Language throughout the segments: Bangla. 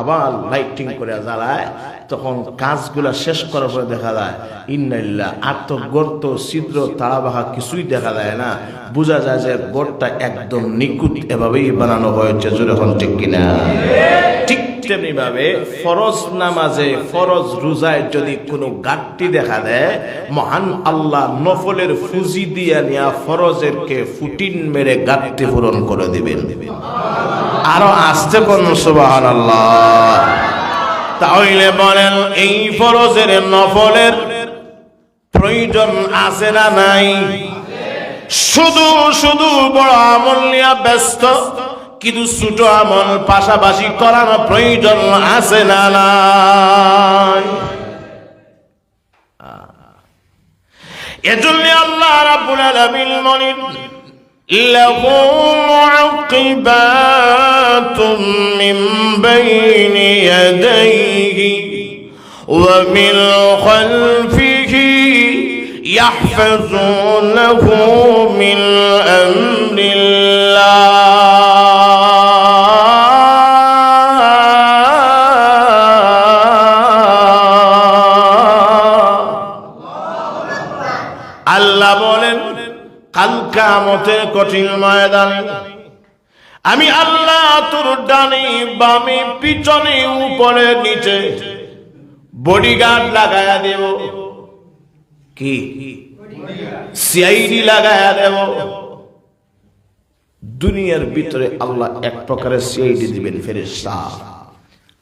আবার লাইটিং করে জ্বালায়, তখন কাজগুলা শেষ করার পরে দেখা যায় ইন্নাইল্লা আর তো গর্ত, ছিদ্র তাড়াবাহা কিছুই দেখা যায় না। বোঝা যায় যে গড়টা একদম নিকুত এভাবেই বানানো হয়েছে যখন ঠিক কিনা? ঠিক তেমনি ভাবে ফরজ নামাজে, ফরজ রোজায় যদি কোনো ঘাটতি দেখা দেয়, মহান আল্লাহ নফলের ফুজি দিয়া নিয়া ফরজের কে ফুটিন মেরে ঘাটতি পূরণ করে দিবেন। আরও আসতে কোন সুবাহান আল্লাহ তাহলে বলেন, এই ফরজের নফলের প্রয়োজন আছে না নাই? শুধু শুধু বড় আমল নিয়ে ব্যস্ত। কিন্তু ছোট আমল পাশাপাশি করার প্রয়োজন আছে না নাই এজন্য আল্লাহ রাব্বুল আলামিন বলেন له معقبات من بين يديه ومن خلفه يحفظونه من أمر الله কাল কামতের কঠিন ময়দানে। আমি আল্লাহ তোর ডানে বামে পিছনে উপরে নিচে বডিগার্ড লাগায়া দেব। কি? সিআইডি লাগায়া দেব। দুনিয়ার ভিতরে আল্লাহ এক প্রকারের সিআইডি দিবেন, ফেরেশতা।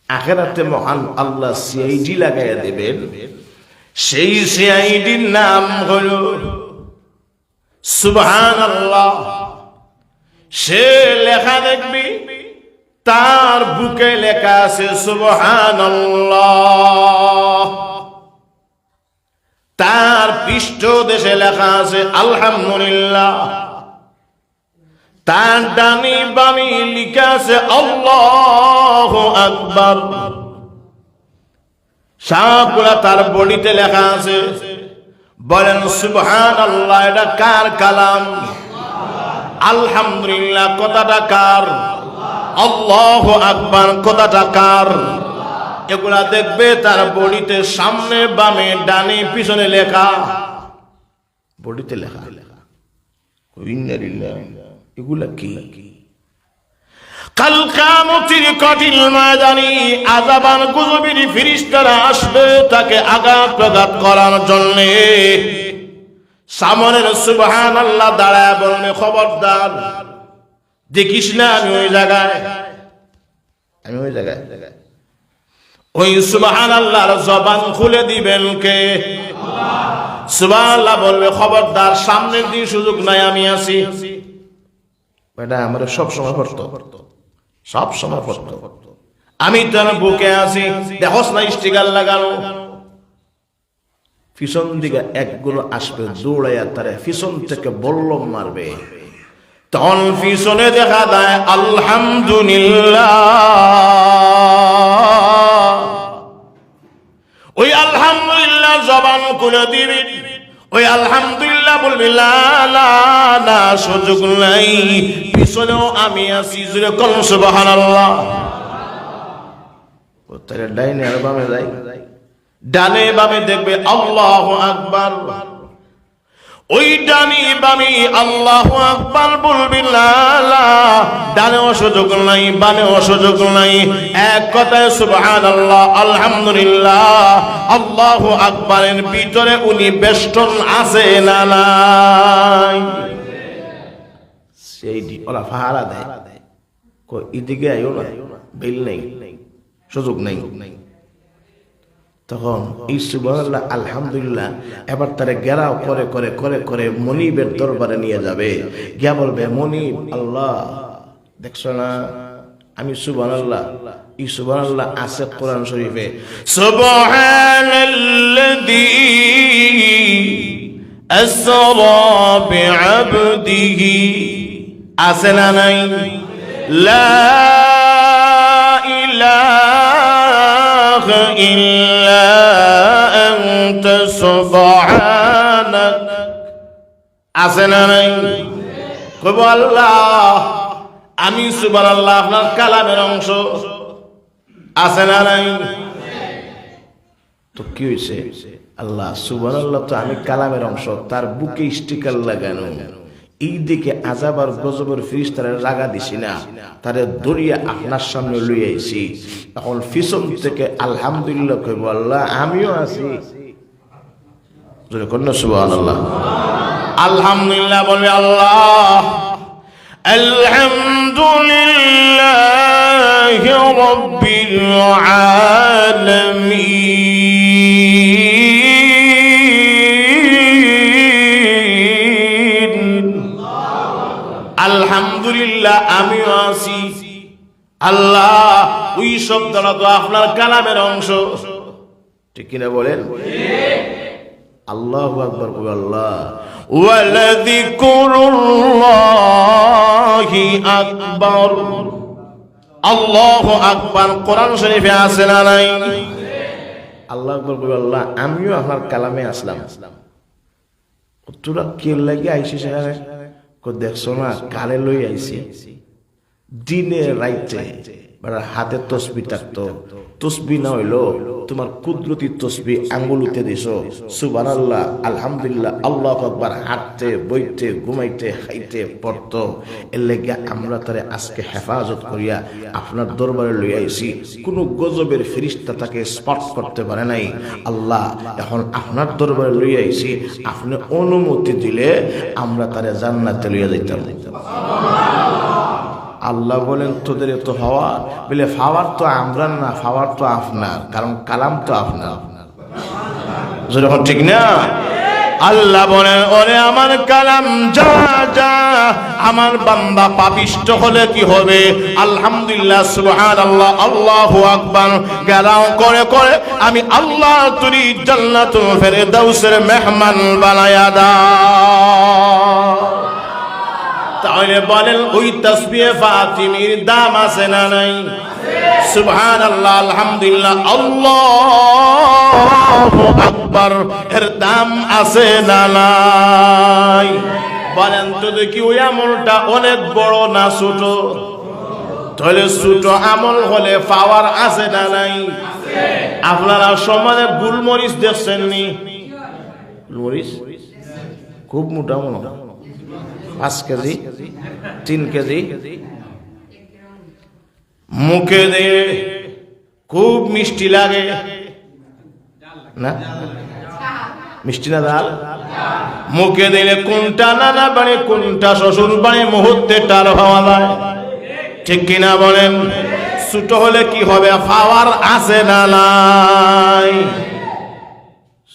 আখেরাতে মহান আল্লাহ সিআইডি লাগায়া দেবেন। সেই সিআইডির নাম হলো সুবহান আল্লাহ সে লেখা দেখবি, তার বুকে লেখা আছে সুবহান তার পৃষ্ঠ দেশে লেখা আছে আলহামদুলিল্লাহ। তার ডানি বামি লিখা আছে আল্লাহ আকবার। সবগুলা তার বডিতে লেখা আছে বলেন সুবহান আল্লাহ এটা কার কালাম? আলহামদুলিল্লাহ, কথাটা কার? আল্লাহ আকবার, কথাটা কার? এগুলা দেখবে তার বডিতে সামনে, বামে, ডানে, পিছনে লেখা। বডিতে লেখা। লেখা এগুলা কি? কাল কামতির কঠিন ময়দানি আজাবান গুজবির ফিরিস্তারা আসবে তাকে আঘাত প্রঘাত করার জন্য। সামনের সুবহান আল্লাহ দাঁড়ায় বলবে, খবরদার, দেখিস না আমি ওই জায়গায়? আমি ওই জায়গায়? ওই সুবহান আল্লাহর জবান খুলে দিবেন কে? সুবহান বলবে, খবরদার, সামনের দিন সুযোগ নাই, আমি আছি। এটা আমরা সব সময় পড়তো সব সময় পড়তো আমি তার বুকে আছি দেখস না স্টিকার লাগানো। পিছন দিকে একগুলো আসবে, দৌড়াইয়া তারে পিছন থেকে বল্লম মারবে। তখন পিছনে দেখা দেয় আলহামদুলিল্লাহ। ওই আলহামদুলিল্লাহ জবান খুলে দিবি। ওই আলহামদুলিল্লাহ বলবি না সুযোগ নাই। পিছনেও আমি আছি জুড়ে কোন সুবহানাল্লাহ। ও তাহলে ডাইনে আর বামে যাই। ডানে বামে দেখবে আল্লাহ আকবার। ওই ডানি বামি আল্লাহ আকবার বলবি, লা লা। ডানেও সুযোগ নাই বামেও সুযোগ নাই। এক কথায় সুবহানাল্লাহ, আলহামদুলিল্লাহ। আল্লাহু আকবারের ভিতরে উনি বেষ্টন আছে না নাই? সেইটি, ওরা ফাহারা দেয়। এদিকে আইও না, বিল নেই, সুযোগ নেই। তখন এই সুবহানাল্লাহ, আলহামদুলিল্লাহ, এবার তারে গেরাও করে করে করে করে মনিবের দরবারে নিয়ে যাবে। গিয়া বলবে, মনিব, আল্লাহ, দেখছ না? আমি সুবহানাল্লাহ, এই সুবহানাল্লাহ আছে কোরআন শরীফে। সুবহানাল্লাযী আসরা বিআবদিহি। আছে না নাই? লা ইলাহা আনতা সুবহানাক আছে না নাই? আল্লাহ, আমি সুবহানাল্লাহ, আপনার কালামের অংশ আছে না নাই? তো কি হয়েছে আল্লাহ সুবান আল্লাহ তো আমি কালামের অংশ, তার বুকে স্টিকার লাগানো। এই দিকে আজাব আর গজবের ফিরিস তারা রাগা দিছি না। তারে দরিয়া আপনার সামনে লই আইছি। এখন ফিসম থেকে আলহামদুলিল্লাহ কইব, আল্লাহ, আমিও আছি। সুবহানাল্লাহ। আলহামদুলিল্লাহ বলবে, আল্লাহ, আলহামদুলিল্লাহ রব্বিল আলামিন। আলহামদুলিল্লাহ, আমিও আছি। আল্লাহ, ওই শব্দটা তো আপনার কালামের অংশ। ঠিক কিনা বলেন? আল্লাহ আকবর, কবি আল্লাহ। আকবার। কোরআন শরীফে আছে না নাই? আল্লাহ আকবর, কবি আল্লাহ, আমিও আপনার কালামে আসলাম। তোরা কে লাগে আইসি সেখানে কো দেখছ না কালে লই আইছি। দিনে রাইতে হাতে তসবি থাকতো। তসবি না হইল, তোমার কুদরতি তসবি আঙ্গুলুতে দিছ। সুবান আল্লাহ আলহামদুলিল্লাহ, আল্লাহ আকবার, হাঁটতে, বইতে, ঘুমাইতে, খাইতে, পড়তো। এর লেগে আমরা তারে আজকে হেফাজত করিয়া আপনার দরবারে লই আইছি। কোন গজবের ফিরিস্তা তাকে স্পর্শ করতে পারে নাই। আল্লাহ, এখন আপনার দরবারে লই আইছি। আপনি অনুমতি দিলে আমরা তারে জান্নাতে লইয়া যাইতাম। আল্লাহ বলেন, তোদের এত হওয়া? বলে, ফাওয়ার তো আমরা না, ফাওয়ার তো আপনার, কারণ কালাম তো আপনার। যখন ঠিক না? আল্লাহ বলেন, ওরে আমার কালাম, যা যা, আমার বান্দা পাপিষ্ট হলে কি হবে? আলহামদুলিল্লাহ সুবহান আল্লাহ আল্লাহু আকবার। গালাও করে করে আমি আল্লাহ তুরি জান্নাতুল ফেরদাউসের মেহমান বানায়া দাও। তাহলে বলেন, ওই তসবিহে ফাতিমির দাম আছে না নাই? সুবহান আল্লাহ আলহামদুলিল্লাহ, আল্লাহু আকবার, এর দাম আছে না নাই? বলেন, তো দেখি ওই আমলটা অনেক বড় না ছোট? তাহলে ছোট আমল হলে পাওয়ার আছে না নাই? আপনারা সমাজে গুলমরিচ দেখছেন নি গুলমরিচ খুব মোটা হয়। পাঁচ কেজি তিন কেজি। মুখে দিয়ে খুব মিষ্টি লাগে। না? মিষ্টি না ডাল মুখে দিলে কোনটা নানা বাড়ি কোনটা শ্বশুর বাড়ি মুহূর্তে টাল হওয়া যায়। ঠিক কিনা বলেন? ছোট হলে কি হবে? পাওয়ার আছে না নাই?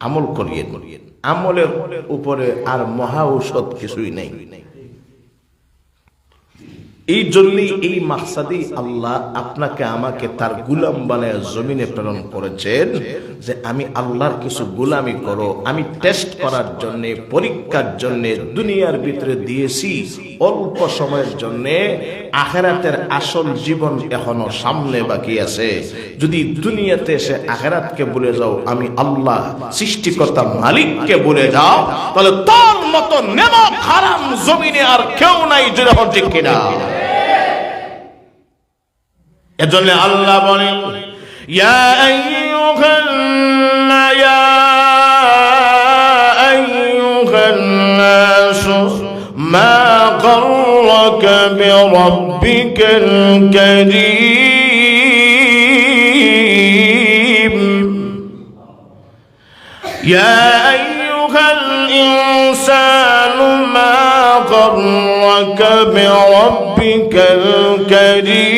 আমল করিয়ে আমলের উপরে আর মহা ঔষধ কিছুই নেই। এই জন্যই এই মাকসাদি আল্লাহ আপনাকে আমাকে তার গুলাম বানায় জমিনে প্রেরণ করেছেন যে আমি আল্লাহর কিছু গুলামি করো, আমি টেস্ট করার জন্য, পরীক্ষার জন্য, দুনিয়ার ভিতরে দিয়েছি, অল্প সময়ের জন্য, আখেরাতের আসল জীবন এখনও সামনে বাকি আছে। যদি দুনিয়াতে এসে আখেরাতকে বলে যাও, আমি আল্লাহ সৃষ্টিকর্তা মালিককে বলে যাও, তাহলে তোর মতো নেমক হারাম জমিনে আর কেউ নাই যেরকম ঠিক কিনা? এজন্য আল্লাহ বলেন ইয়া আইয়ুহান ইয়া আইয়ুহান নাস মা গররাকা বিরাব্বিকাল কারীম يا أيها الإنسان ما غرك بربك الكريم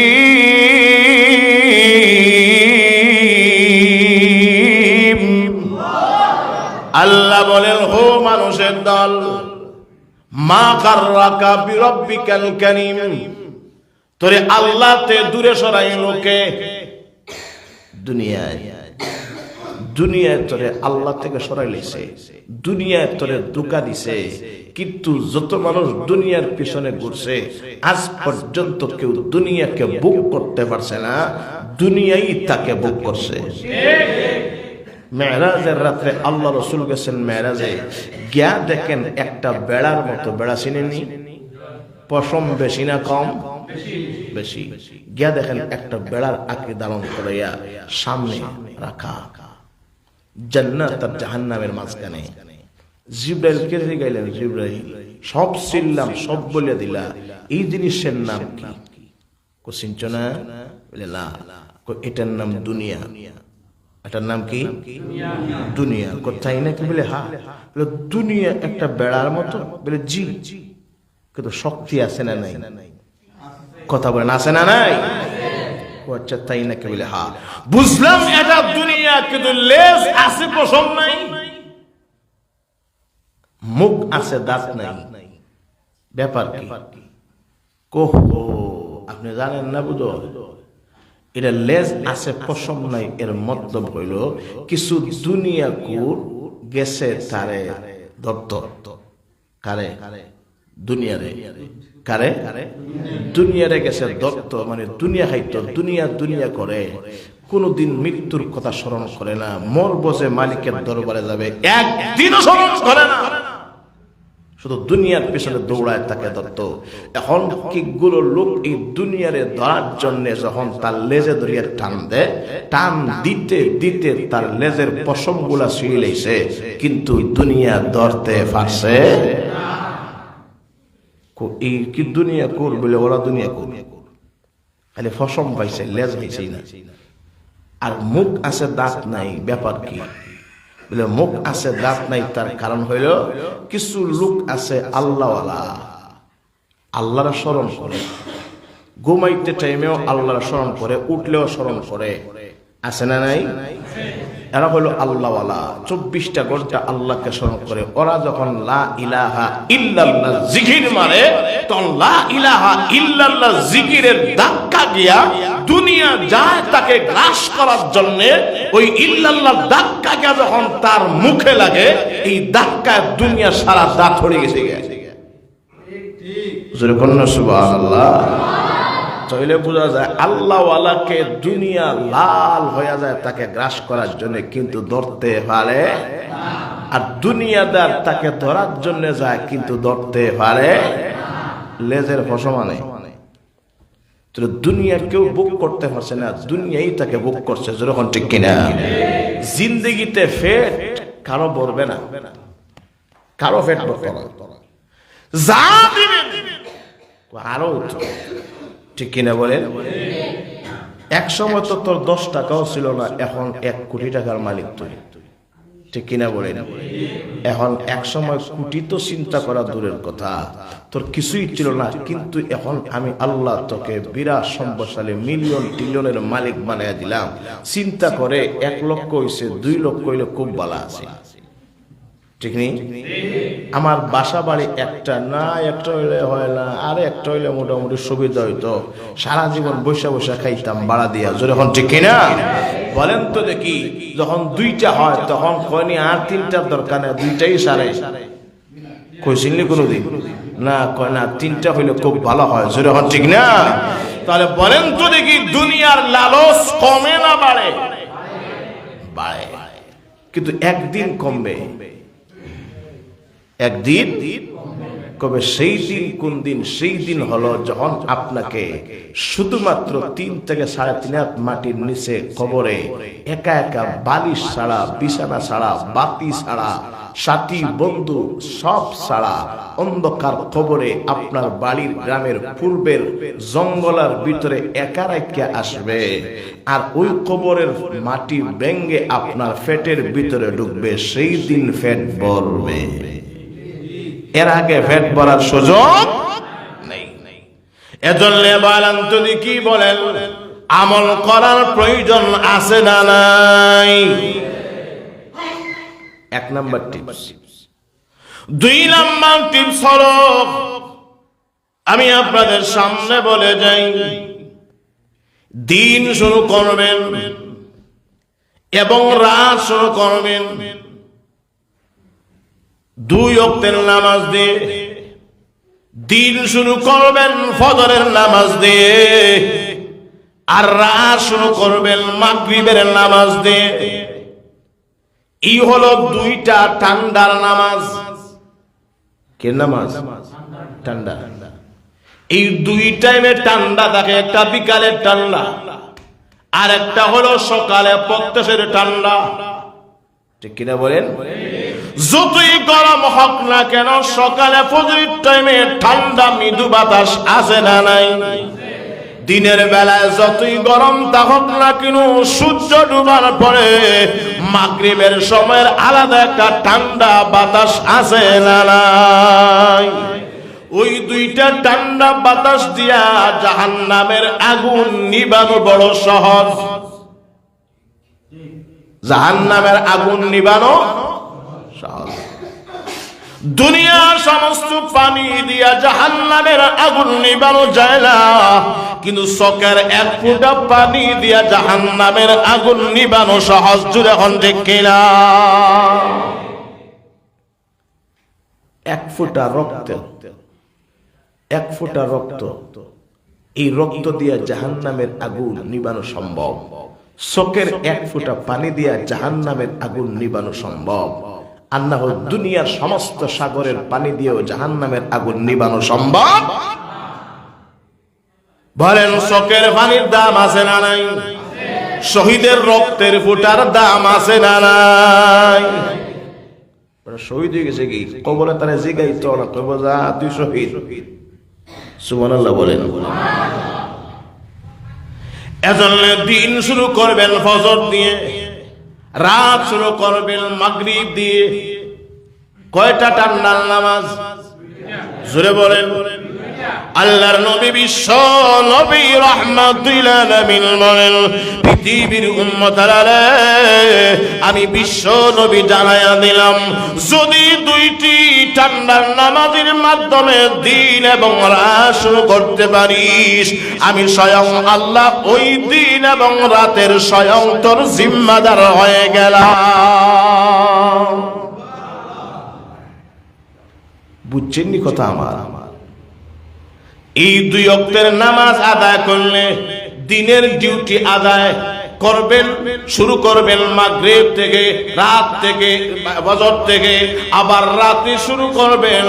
আল্লাহ বলেন, হো মানুষের দল, মা কার্রাকা বিরব্বিকাল কারীম। তোরে দূরে সরাই লোকে। দুনিয়ায় দুনিয়ায় তোরে আল্লাহ থেকে সরাই দুনিয়ায় তোরে দুকা দিছে। কিন্তু যত মানুষ দুনিয়ার পিছনে ঘুরছে, আজ পর্যন্ত কেউ দুনিয়াকে বুক করতে পারছে না, দুনিয়াই তাকে বুক করছে। মেহরাজের রাত্রে আল্লাহ রসুল গেছেন মেহরাজে গিয়া দেখেন একটা বেড়ার মতো বেড়া চিনেনি পশম বেশি না কম? বেশি। গিয়া দেখেন একটা বেড়ার আঁকড়ি ধারণ করাইয়া সামনে রাখা। জাহান্নামের মাঝখানে। সব সব বলে দিলা। জিনিসের নাম বলে কো, এটার নাম দুনিয়া। এটার নাম কি? দুনিয়া। কোথায় নাকি বলে? হা। বলে, দুনিয়া একটা বেড়ার মতো। বলে, জি। কিন্তু শক্তি আছে না নাই? কথা বলেন, আছে না নাই? আচ্ছা তাই নাকি বলে? হা। বুঝলাম এটা দুনিয়া, কিন্তু লেজ আছে পশম নাই। মুখ আছে দাঁত নাই। ব্যাপার কি? কোহ, আপনি জানেন না বুঝো এটা লেজ আছে পশম নাই এর মতলব হইল কিছু দুনিয়া কুর গেছে তারে দত্ত কারে? দুনিয়ারে। কারে? দুনিয়ারে গেছে দত্ত মানে দুনিয়া খাইতো, দুনিয়া দুনিয়া করে। কোনদিন মৃত্যুর কথা স্মরণ করে না। মর বসে মালিকের দরবারে যাবে, একদিনও স্মরণ করে না। শুধু দুনিয়ার পেছনে দৌড়ায় তাকে দত্ত। এখন কিগুলো লোক এই দুনিয়ারে ধরার জন্য যখন তার লেজে ধরিয়ে টান দেয়, টান দিতে দিতে তার লেজের পশমগুলা শুয়ে লেছে কিন্তু দুনিয়া ধরতে পারছে? এই কি দুনিয়া কর বলে ওরা দুনিয়া কর? খালি ফসম পাইছে, লেজ পাইছেই না। আর মুখ আছে, দাঁত নাই, ব্যাপার কি? বলে, মুখ আছে, দাঁত নাই। তার কারণ হইল, কিছু লোক আছে আল্লাহওয়ালা। আল্লাহর স্মরণ করে। ঘুমাইতে টাইমেও আল্লাহর স্মরণ করে, উঠলেও স্মরণ করে। আছে না নাই? এরা হলো আল্লাহওয়ালা। চব্বিশটা ঘণ্টা আল্লাহকে স্মরণ করে। ওরা যখন লা ইলাহা ইল্লাল্লাহ জিকির মারে, তখন লা ইলাহা ইল্লাল্লাহ জিকিরের ধাক্কা গিয়া দুনিয়া যায় তাকে গ্রাস করার জন্য ওই ইল্লাল্লাহ গিয়া যখন তার মুখে লাগে, এই ধাক্কায় দুনিয়া সারা দাঁত হয়ে গেছে। সুবহানাল্লাহ। তাহলে বোঝা যায় আল্লাহওয়ালাকে দুনিয়া লাল হয়ে যায় তাকে গ্রাস করার জন্য, কিন্তু ধরতে পারে আর দুনিয়াদার তাকে ধরার জন্য যায়, কিন্তু ধরতে পারে লেজের ফসমানে তো দুনিয়া কেউ বুক করতে পারছে না, দুনিয়াই তাকে বুক করছে যখন ঠিক কিনা? জিন্দগিতে ফেট কারও বলবে না, কারও ফেট বলবে না। যা দিবেন, আরও ঠিক কিনা বলেন? এক সময় তো তোর দশ টাকাও ছিল না, এখন এক কোটি টাকার মালিক তুই। ঠিক কিনা বলেন এখন এক সময় কোটি তো চিন্তা করা দূরের কথা। তোর কিছুই ছিল না, কিন্তু এখন আমি আল্লাহ তোকে বিরাট সম্পদশালী মিলিয়ন ট্রিলিয়নের মালিক বানাইয়া দিলাম। চিন্তা করে এক লক্ষ হইছে, দুই লক্ষ হইলে খুব ভালো আছে। ঠিক নেই? আমার বাসা বাড়ি একটা না, একটা হইলে হয় না, আর একটা হইলে মোটামুটি সুবিধা হইতো। সারা জীবন বৈশা বৈশা খাইতাম, বাড়া দিয়া। যখন ঠিক কিনা? বলেন তো দেখি, যখন দুইটা হয়, তখন কয়নি আর তিনটার দরকার নেই, দুইটাই সারে কইছিলি কোনোদিন? না, কয়, না, তিনটা হইলে খুব ভালো হয়। যখন ঠিক না? তাহলে বলেন তো দেখি, দুনিয়ার লালস কমে না বাড়ে? বাড়ে। কিন্তু একদিন কমবে। একদিন কবে সেই দিন কোন দিন সেই দিন হলো যখন আপনাকে শুধুমাত্র তিন থেকে সাড়ে তিন হাত মাটির নিচে কবরে একা একা বালিশ ছাড়া, বিছানা ছাড়া, বাতি ছাড়া, সাথী, বন্ধু সব ছাড়া অন্ধকার কবরে আপনার বাড়ির গ্রামের পূর্বের জঙ্গলার ভিতরে একা রেখে আসবে। আর ওই কবরের মাটি ব্যঙ্গে আপনার ফেটের ভিতরে ঢুকবে, সেই দিন ফেট বলবে এর আগে ফেট ভরার সুযোগ নেই। এজন্য বলেন, তুমি কি বলেন, আমল করার প্রয়োজন আছে না নাই? এক নাম্বার টিপস দুই নাম্বার টিপস হলো, আমি আপনাদের সামনে বলে যাই, দিন শুরু করবেন এবং রাত শুরু করবেন। দুই অক্তের নামাজ দিয়ে দিন শুরু করবেন, ফজরের নামাজ দিয়ে, আর রাত শুরু করবেন, মাগরিবের নামাজ দিয়ে। এই হলো দুইটা ঠান্ডার নামাজ। কে নামাজ? ঠান্ডা। এই দুই টাইমে ঠান্ডা থাকে, একটা বিকালের ঠান্ডা, আর একটা হলো সকালে প্রত্যাশের ঠান্ডা। ঠিক কিনা বলেন? যতই গরম হোক না কেন? সকালে ফজরির টাইমে ঠান্ডা মৃদু বাতাস আসে না নাই? দিনের বেলায় যতই গরম থাকুক না কেন, সূর্য ডুবার পরে মাগরিবের সময়ের আলাদা একটা ঠান্ডা বাতাস আসে না নাই? ওই দুইটা ঠান্ডা বাতাস দিয়া জাহান নামের আগুন নিবানো বড় সহজ। জাহান নামের আগুন নিবানো সহজ দুনিয়ার সমস্ত পানি দিয়া জাহান নামের আগুন নিবানো যায় না। কিন্তু চকের এক ফুটা পানি দিয়া জাহান নামের আগুন নিবানো সহজ জুড়ে কিনা? এক ফুটা রক্ত, এক ফোঁটা রক্ত, এই রক্ত দিয়া জাহান নামের আগুন নিবানো সম্ভব। চোখের এক ফোঁটা পানি দিয়া জাহান নামের আগুন নিবানো সম্ভব। হোক দুনিয়ার সমস্ত সাগরের পানি দিয়েও জাহান নামের আগুন নিবানো সম্ভব? বলেন চোখের পানির দাম আছে না নাই? শহীদের রক্তের ফুটার দাম আছে না নাই? শহীদ হয়ে গেছে কি? কবরে তারা জিগাই তো না কব যা, তুই শহীদ। সুবহানাল্লাহ বলেন। এজন্য দিন শুরু করবেন ফজর দিয়ে। রাত শুরু করবেন মাগরিব দিয়ে। কয়টা টান্ডাল নামাজ? জোরে বলেন। আল্লাহর নবী বিশ্ব নবী রহমাতুল আলামিন বলেন, পৃথিবীর উম্মতারা আমি বিশ্ব নবী জানায়া দিলাম, যদি দুইটি ঠান্ডার নামাজের মাধ্যমে দিন এবং রাত শুরু করতে পারিস, আমি স্বয়ং আল্লাহ ওই দিন এবং রাতের স্বয়ং তোর জিম্মাদার হয়ে গেলাম। বুঝছেননি কথা আমার? এই দুই অক্টের নামাজ আদায় করলে দিনের ডিউটি আদায় করবেন, শুরু করবেন মাগরিব থেকে, রাত থেকে বজর থেকে, আবার রাতে শুরু করবেন।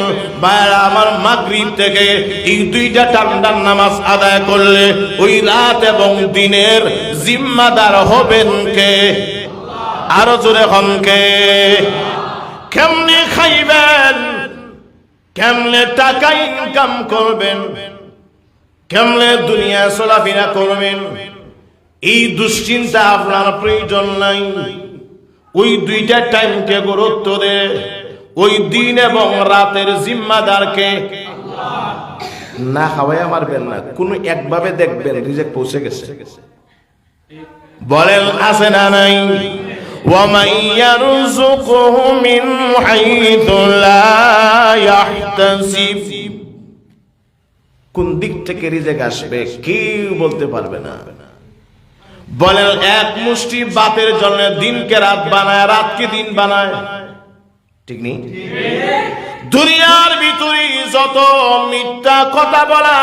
আমার মাগরিব থেকে এই দুইটা টান্ডার নামাজ আদায় করলে ওই রাত এবং দিনের জিম্মাদার হবেন কে? আরও জোরে হন কে? কেমনে খাইবেন? কেমনে টাকা ইনকাম করবেন? কেমনে দুনিয়া চলাফেরা করবেন এই দুশ্চিন্তা আপনার প্রয়োজন নাই ওই দুইটা টাইমকে গুরুত্ব দে ওই দিন এবং রাতের জিম্মাদারকে না খাওয়াইয়া মারবেন না কোন একভাবে দেখবেন রিজেক্ট পৌঁছে গেছে বলেন আছে না নাই ومن يرزقه من حيث لا يحتسب কোন দিক থেকে রিজেক আসবে কেউ বলতে পারবে না। বলেন, এক মুষ্টি বাতের জন্য দিনকে রাত বানায়, রাতকে দিন বানায়। ঠিক নেই? দুনিয়ার ভিতরে যত মিথ্যা কথা বলা,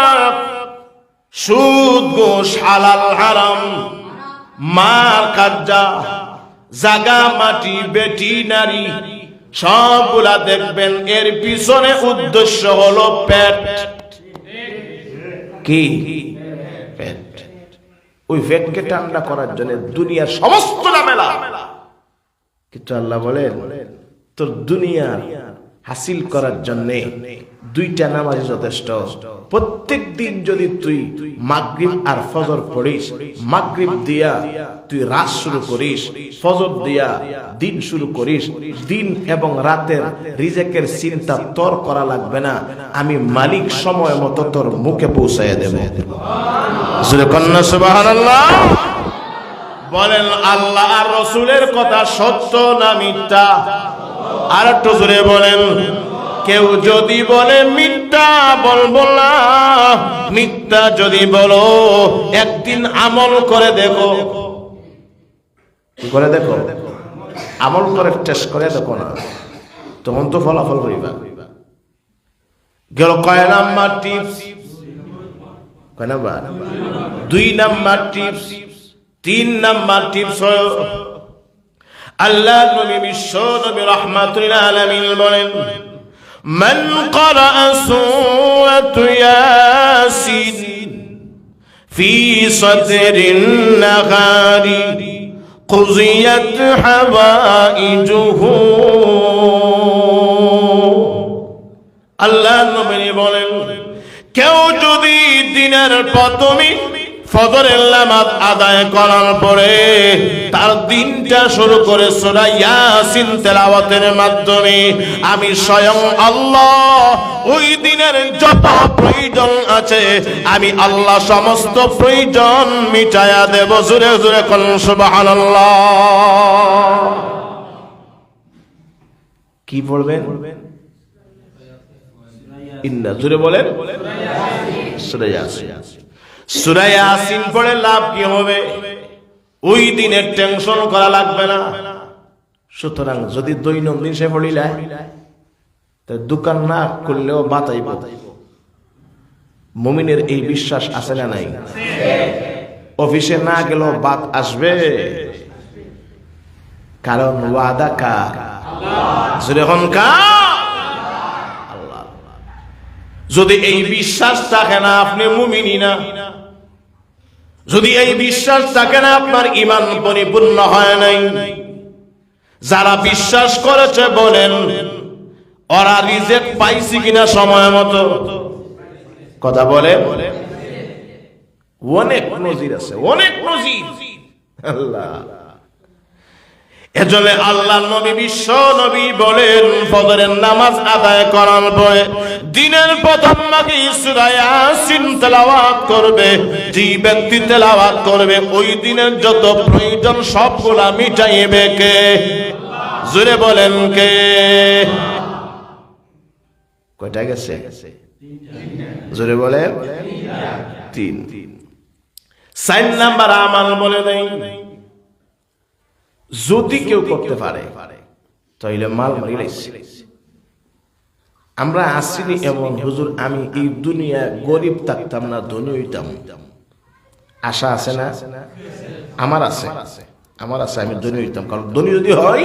সুদ গোস হালাল, হারাম, মার কাজ্জা জাগা, মাটি, বেটি, নারী, সবগুলা দেখবেন, এর পিছনে উদ্দেশ্য হলো পেট। কি? ওই পেটকে ঠান্ডা করার জন্য দুনিয়ার সমস্ত ঝামেলা। কিন্তু আল্লাহ বলেন তোর দুনিয়ার হাসিল করার জন্য দুইটা নামাজ যথেষ্ট। প্রত্যেক দিন যদি তুই মাগরিব আর ফজর পড়িস, মাগরিব দিয়া তুই রাত শুরু করিস, ফজর দিয়া দিন শুরু করিস, দিন এবং রাতের রিজেকের চিন্তা তোর করা লাগবে না, আমি মালিক সময় মতো তোর মুখে পৌঁছাইয়া দেব। বলেন, আল্লাহ আর রসুলের কথা সত্য না মিথ্যা? আর একটু জোরে বলেন। কেউ যদি বলে, মিথ্যা বলব না। মিথ্যা যদি বলো, একদিন আমল করে দেখো। করে দেখো? আমল করে টেস্ট করে দেখো না। তখন তো ফলাফল করিবা গেল কয় নাম্বার টিপস? কয় নাম্বার? দুই নাম্বার টিপস। তিন নাম্বার টিপস আল্লাহ নবী বিশ্ব নবী রহমাতুল আলামিন বলেন من قرأ سورة ياسين في صدر النهار قضيت حوائجه আল্লাহ নবী বলেন কেউ যদি দিনের প্রথমে ফজরের নামাজ আদায় করার পরে তার দিনটা শুরু করে ইয়াসিন তেলাওয়াতের মাধ্যমে, আমি স্বয়ং আল্লাহ, ওই দিনের যত প্রয়োজন আছে, আমি আল্লাহ সমস্ত প্রয়োজন মিটায়া দেব। জুরে জুরে কোন, সুবহানাল্লাহ। কি পড়বেন ইন্না জুড়ে বলেন। সূরা ইয়াসিন। ইয়াসিন পড়ে লাভ কি হবে? ওই দিনের টেনশন করা লাগবে না। সুতরাং যদি দৈনন্দিন সে দোকান না করলেও মুমিনের এই বিশ্বাস আছে না নাই? অফিসে না গেলেও বাত আসবে। কারণ ওয়াদা কার? জোরে হন যদি এই বিশ্বাস থাকে না, আপনি মুমিনি না। যদি এই বিশ্বাস থাকে না, আপনার ইমান পরিপূর্ণ হয় নাই। যারা বিশ্বাস করেছে, বলেন, ওরা রিজেক্ট পাইছি কিনা সময় মতো। কথা বলে? অনেক নজির আছে, অনেক নজির। আল্লাহ। এজন্য আল্লাহ নবী, বিশ্ব নবী বলেন, ফজরের নামাজ আদায় করার পরে দিনের প্রথম নাকি সূরা ইয়াসিন তেলাওয়াত করবে, যে ব্যক্তি তেলাওয়াত করবে, ওই দিনের যত প্রয়োজন সবগুলা মিটাইবে কে? জোরে বলেন কে? কয়টা গেছে? জোরে বলেন? তিন। সাইন নাম্বার আমাল বলে দেয়। যদি কেউ করতে পারে, তাইলে মাল মারি আমরা আসিনি এবং হুজুর, আমি এই দুনিয়া গরিব থাকতাম না, ধনী হইতাম। আশা আছে না? আমার আছে। আমার আছে, আমি ধনী হইতাম। কারণ ধনী যদি হয়